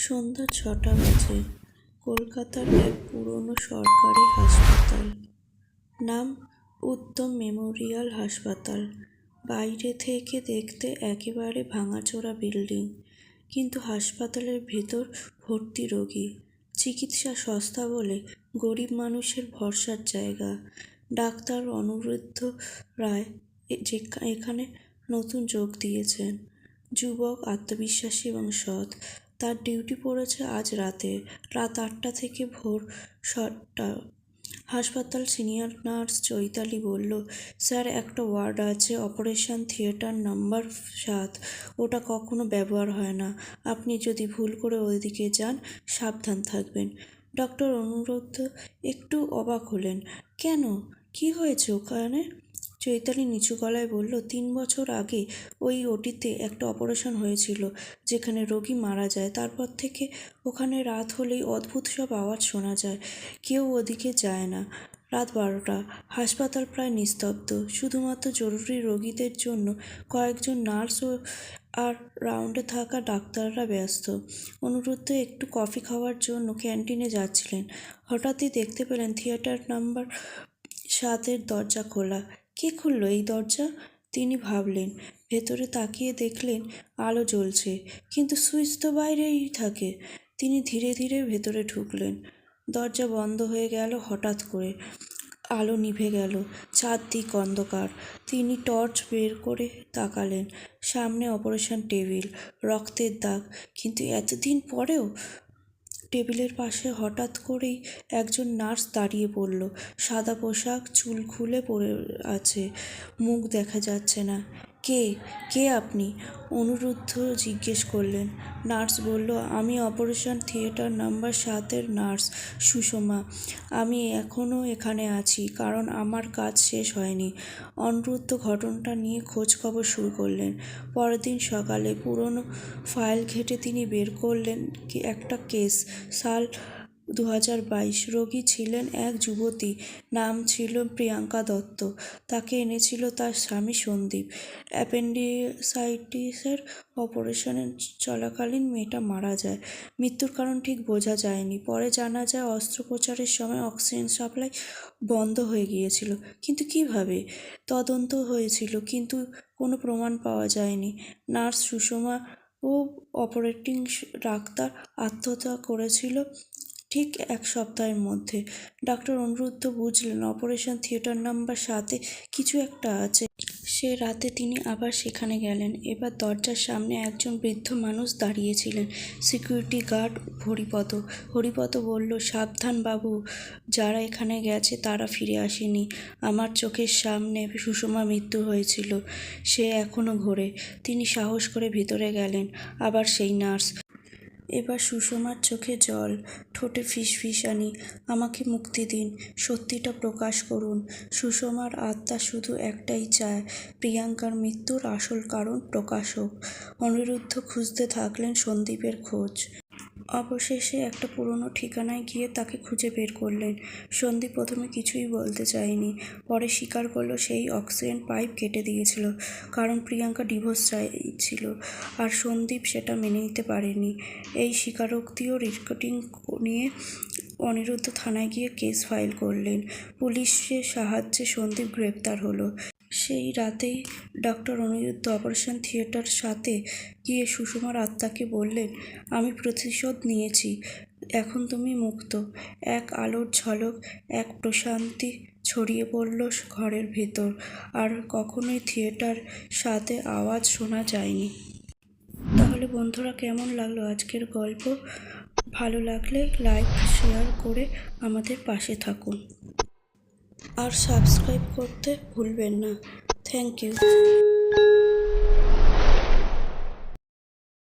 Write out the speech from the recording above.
সন্ধ্যা ছটা বাজে। কলকাতার এক পুরনো সরকারি হাসপাতাল। নাম উত্তম মেমোরিয়াল হাসপাতাল। বাইরে থেকে দেখতে একেবারে ভাঙাচোরা বিল্ডিং। কিন্তু হাসপাতালের ভেতর ভর্তি রোগী। চিকিৎসা সস্তা বলে গরিব মানুষের ভরসার জায়গা। ডাক্তার অনিরুদ্ধ রায় যে এখানে নতুন যোগ দিয়েছেন। যুবক আত্মবিশ্বাসী এবং সৎ। তার ডিউটি পড়েছে আজ রাতে, রাত আটটা থেকে ভোর সাতটা। হাসপাতাল সিনিয়র নার্স চৈতালি বলল, স্যার, একটা ওয়ার্ড আছে, অপারেশন থিয়েটার নাম্বার সাত। ওটা কখনো ব্যবহার হয় না। আপনি যদি ভুল করে ওইদিকে যান, সাবধান থাকবেন। ডক্টর অনুরোধ, একটু অবাক হলেন, কেন? কি হয়েছে ওখানে? চৈতালি নিচু গলায় বলল, তিন বছর আগে ওই ওটিতে একটা অপারেশন হয়েছিল, যেখানে রোগী মারা যায়। তারপর থেকে ওখানে রাত হলেই অদ্ভুত সব আওয়াজ শোনা যায়। কেউ ওদিকে যায় না। রাত বারোটা। হাসপাতাল প্রায় নিস্তব্ধ। শুধুমাত্র জরুরি রোগীদের জন্য কয়েকজন নার্স ও আর রাউন্ডে থাকা ডাক্তাররা ব্যস্ত। অনুরুদ্ধ একটু কফি খাওয়ার জন্য ক্যান্টিনে যাচ্ছিলেন। হঠাৎই দেখতে পেলেন থিয়েটার নাম্বার সাতের দরজা খোলা। কে খুললো এই দরজা? তিনি ভাবলেন, ভেতরে তাকিয়ে দেখলেন আলো জ্বলছে, কিন্তু সুইচ তো বাইরেই থাকে। তিনি ধীরে ধীরে ভেতরে ঢুকলেন। দরজা বন্ধ হয়ে গেল হঠাৎ করে। আলো নিভে গেল, চারদিক অন্ধকার। তিনি টর্চ বের করে তাকালেন, সামনে অপারেশন টেবিল, রক্তের দাগ। কিন্তু এতদিন পরেও টেবিলের পাশে হঠাৎ করেই একজন নার্স দাঁড়িয়ে পড়ল। সাদা পোশাক, চুল খুলে পড়ে আছে। মুখ দেখা যাচ্ছে না। কে? কে আপনি? অনুরুদ্ধ জিজ্ঞেস করলেন। নার্স বলল, আমি অপারেশন থিয়েটার নাম্বার সাতের নার্স, সুষমা। আমি এখনও এখানে আছি, কারণ আমার কাজ শেষ হয়নি। অনিরুদ্ধ ঘটনাটা নিয়ে খোঁজ খবর শুরু করলেন। পরের দিন সকালে পুরনো ফাইল ঘেটে তিনি বের করলেন একটা কেস, সাল দু হাজার বাইশ রোগী ছিলেন এক যুবতী, নাম ছিল প্রিয়াঙ্কা দত্ত। তাকে এনেছিল তার স্বামী সন্দীপ। অ্যাপেন্ডিসাইটিসের অপারেশনের চলাকালীন মেয়েটা মারা যায়। মৃত্যুর কারণ ঠিক বোঝা যায়নি। পরে জানা যায়, অস্ত্রোপচারের সময় অক্সিজেন সাপ্লাই বন্ধ হয়ে গিয়েছিল। কিন্তু কীভাবে? তদন্ত হয়েছিল, কিন্তু কোনো প্রমাণ পাওয়া যায়নি। নার্স সুষমা ও অপারেটিং ডাক্তার আত্মহত্যা করেছিল ঠিক এক সপ্তাহের মধ্যে। ডাক্তার অনুরুদ্ধ বুঝলেন, অপারেশন থিয়েটার নাম্বার সাতে কিছু একটা আছে। সে রাতে তিনি আবার সেখানে গেলেন। এবার দরজার সামনে একজন বৃদ্ধ মানুষ দাঁড়িয়েছিলেন, সিকিউরিটি গার্ড হরিপদ। হরিপদ বলল, সাবধান বাবু, যারা এখানে গেছে তারা ফিরে আসেনি। আমার চোখের সামনে সুষমা মৃত্যু হয়েছিল। সে এখনও ঘোরে। তিনি সাহস করে ভিতরে গেলেন। আবার সেই নার্স এবার সুষমার চোখে জল, ঠোঁটে ফিসফিসানি, আমাকে মুক্তি দিন, সত্যিটা প্রকাশ করুন। সুষমার আত্মা শুধু একটাই চায়, প্রিয়াঙ্কার মৃত্যুর আসল কারণ প্রকাশ হোক অনিরুদ্ধ খুঁজতে থাকলেন সন্দীপের খোঁজ। অবশেষে একটা পুরনো ঠিকানায় গিয়ে তাকে খুঁজে বের করলেন। সন্দীপ প্রথমে কিছুই বলতে চায়নি। পরে স্বীকার করল সেই অক্সিজেন পাইপ কেটে দিয়েছিল, কারণ প্রিয়াঙ্কা ডিভোর্স চাইছিল, আর সন্দীপ সেটা মেনে নিতে পারেনি। এই স্বীকারোক্তিও রেকর্ডিং নিয়ে অনিরুদ্ধ থানায় গিয়ে কেস ফাইল করলেন। পুলিশের সাহায্যে সন্দীপ গ্রেপ্তার হলো। সেই রাতেই ডক্টর অনিরুদ্ধ অপারেশন থিয়েটার সাথে গিয়ে সুষমার আত্মাকে বললেন, আমি প্রতিশোধ নিয়েছি, এখন তুমি মুক্ত। এক আলোর ঝলক, এক প্রশান্তি ছড়িয়ে পড়ল ঘরের ভেতর, আর কখনোই থিয়েটার সাথে আওয়াজ শোনা যায়নি। তাহলে বন্ধুরা, কেমন লাগল আজকের গল্প? ভালো লাগলে লাইক, শেয়ার করে আমাদের পাশে থাকুন। আর সাবস্ক্রাইব করতে ভুলবেন না। Thank you